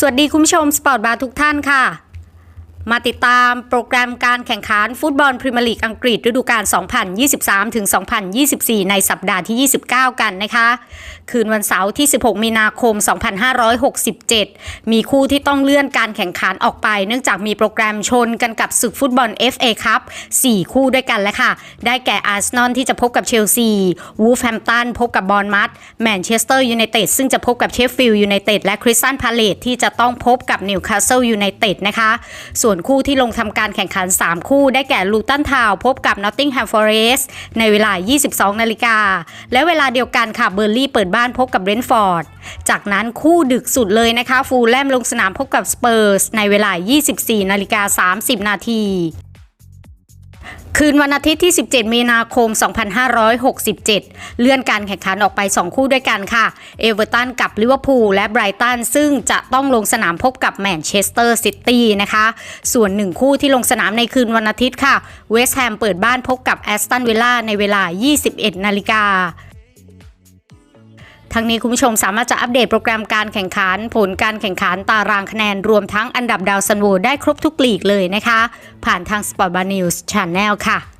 สวัสดีคุณผู้ชมสปอร์ตบาร์ทุกท่านค่ะ มาติดตามโปรแกรมการแข่งขันฟุตบอลพรีเมียร์ลีกอังกฤษฤดูกาล 2023-2024 ในสัปดาห์ที่ 29 กันนะคะ คืนวันเสาร์ที่ 16 มีนาคม 2567 มีคู่ที่ต้องเลื่อนการแข่งขันออกไป เนื่องจากมีโปรแกรมชนกันกับศึกฟุตบอล FA ครับ 4 คู่ด้วยกันแล้วค่ะ ได้แก่อาร์เซนอลที่จะพบกับเชลซี วูฟแฮมตันพบกับบอร์นมัธแมนเชสเตอร์ยูไนเต็ดซึ่งจะพบกับเชฟฟิลด์ยูไนเต็ดและคริสตันพาเลตที่จะต้องพบกับนิวคาสเซิลยูไนเต็ดนะคะ ส่วนคู่ที่ลงทำการแข่งขัน 3 คู่ ได้แก่ลูตันทาวพบกับนอตติงแฮมฟอเรสในเวลา 22 นาฬิกา และเวลาเดียวกันค่ะเบอร์ลี่เปิดบ้านพบกับเบรนฟอร์ด จากนั้นคู่ดึกสุดเลยนะคะ ฟูลแลมลงสนามพบกับสเปอร์สในเวลา 24 นาฬิกา 30 นาที คืนวันอาทิตย์ที่ 17 มีนาคม 2567 เลื่อนการแข่งขันออกไป 2 คู่ด้วยกันค่ะ เอเวอร์ตันกับลิเวอร์พูลและไบรตัน ซึ่งจะต้องลงสนามพบกับแมนเชสเตอร์ซิตี้นะคะ ส่วนหนึ่งคู่ที่ลงสนามในคืนวันอาทิตย์ค่ะ เวสต์แฮมเปิดบ้านพบกับแอสตันวิลล่าในเวลา 21 นาฬิกา ทั้งนี้คุณผู้ชมสามารถจะอัปเดตโปรแกรมการแข่งขัน ผลการแข่งขันตารางคะแนน รวมทั้งอันดับดาวซันโวได้ครบทุกลีกเลยนะคะ ผ่านทาง Sport Bar News Channel ค่ะ